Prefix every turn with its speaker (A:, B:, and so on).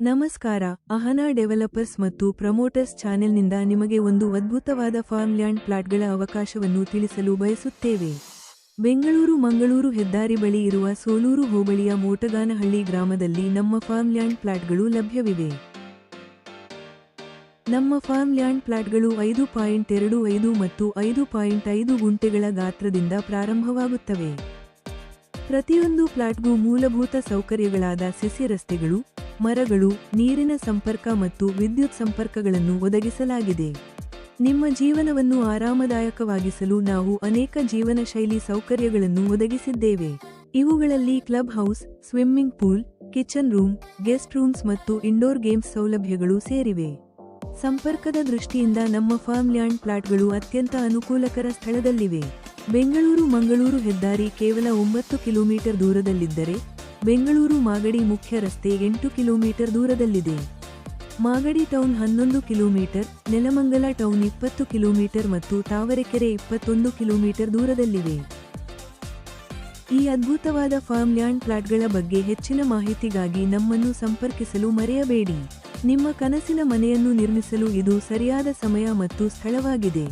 A: ನಮಸ್ಕಾರ, ಅಹನಾ ಡೆವಲಪರ್ಸ್ ಮತ್ತು ಪ್ರಮೋಟರ್ಸ್ ಚಾನೆಲ್ನಿಂದ ನಿಮಗೆ ಒಂದು ಅದ್ಭುತವಾದ ಫಾರ್ಮ್ ಲ್ಯಾಂಡ್ ಪ್ಲಾಟ್ಗಳ ಅವಕಾಶವನ್ನು ತಿಳಿಸಲು ಬಯಸುತ್ತೇವೆ. ಬೆಂಗಳೂರು ಮಂಗಳೂರು ಹೆದ್ದಾರಿ ಬಳಿ ಇರುವ ಸೋಲೂರು ಹೋಬಳಿಯ ಮೋಟಗಾನಹಳ್ಳಿ ಗ್ರಾಮದಲ್ಲಿ ನಮ್ಮ ಫಾರ್ಮ್ ಲ್ಯಾಂಡ್ ಪ್ಲಾಟ್ಗಳು ಲಭ್ಯವಿವೆ. ನಮ್ಮ ಫಾರ್ಮ್ ಲ್ಯಾಂಡ್ ಪ್ಲಾಟ್ಗಳು ಐದು ಪಾಯಿಂಟ್ ಎರಡು ಐದು ಮತ್ತು ಐದು ಪಾಯಿಂಟ್ ಐದು ಗುಂಟೆಗಳ ಗಾತ್ರದಿಂದ ಪ್ರಾರಂಭವಾಗುತ್ತವೆ. ಪ್ರತಿಯೊಂದು ಪ್ಲಾಟ್ಗೂ ಮೂಲಭೂತ ಸೌಕರ್ಯಗಳಾದ ಸಿಸಿ ರಸ್ತೆಗಳು ಮರಗಳು, ನೀರಿನ ಸಂಪರ್ಕ ಮತ್ತು ವಿದ್ಯುತ್ ಸಂಪರ್ಕಗಳನ್ನು ಒದಗಿಸಲಾಗಿದೆ. ನಿಮ್ಮ ಜೀವನವನ್ನು ಆರಾಮದಾಯಕವಾಗಿಸಲು ನಾವು ಅನೇಕ ಜೀವನ ಶೈಲಿ ಸೌಕರ್ಯಗಳನ್ನು ಒದಗಿಸಿದ್ದೇವೆ. ಇವುಗಳಲ್ಲಿ club house, swimming pool, kitchen room, guest rooms ಮತ್ತು ಇಂಡೋರ್ ಗೇಮ್ಸ್ ಸೌಲಭ್ಯಗಳು ಸೇರಿವೆ. ಸಂಪರ್ಕದ ದೃಷ್ಟಿಯಿಂದ ನಮ್ಮ ಫಾರ್ಮ್ ಲ್ಯಾಂಡ್ ಪ್ಲಾಟ್ಗಳು ಅತ್ಯಂತ ಅನುಕೂಲಕರ ಸ್ಥಳದಲ್ಲಿವೆ. ಬೆಂಗಳೂರು ಮಂಗಳೂರು ಹೆದ್ದಾರಿ ಕೇವಲ ಒಂಬತ್ತು ಕಿಲೋಮೀಟರ್ ದೂರದಲ್ಲಿದ್ದರೆ ಬೆಂಗಳೂರು ಮಾಗಡಿ ಮುಖ್ಯ ರಸ್ತೆ ಎಂಟು ಕಿಲೋಮೀಟರ್ ದೂರದಲ್ಲಿದೆ. ಮಾಗಡಿ ಟೌನ್ ಹನ್ನೊಂದು ಕಿಲೋಮೀಟರ್, ನೆಲಮಂಗಲ ಟೌನ್ ಇಪ್ಪತ್ತು ಕಿಲೋಮೀಟರ್ ಮತ್ತು ತಾವರೆಕೆರೆ ಇಪ್ಪತ್ತೊಂದು ಕಿಲೋಮೀಟರ್ ದೂರದಲ್ಲಿವೆ. ಈ ಅದ್ಭುತವಾದ ಫಾರ್ಮ್ ಲ್ಯಾಂಡ್ ಪ್ಲಾಟ್ಗಳ ಬಗ್ಗೆ ಹೆಚ್ಚಿನ ಮಾಹಿತಿಗಾಗಿ ನಮ್ಮನ್ನು ಸಂಪರ್ಕಿಸಲು ಮರೆಯಬೇಡಿ. ನಿಮ್ಮ ಕನಸಿನ ಮನೆಯನ್ನು ನಿರ್ಮಿಸಲು ಇದು ಸರಿಯಾದ ಸಮಯ ಮತ್ತು ಸ್ಥಳವಾಗಿದೆ.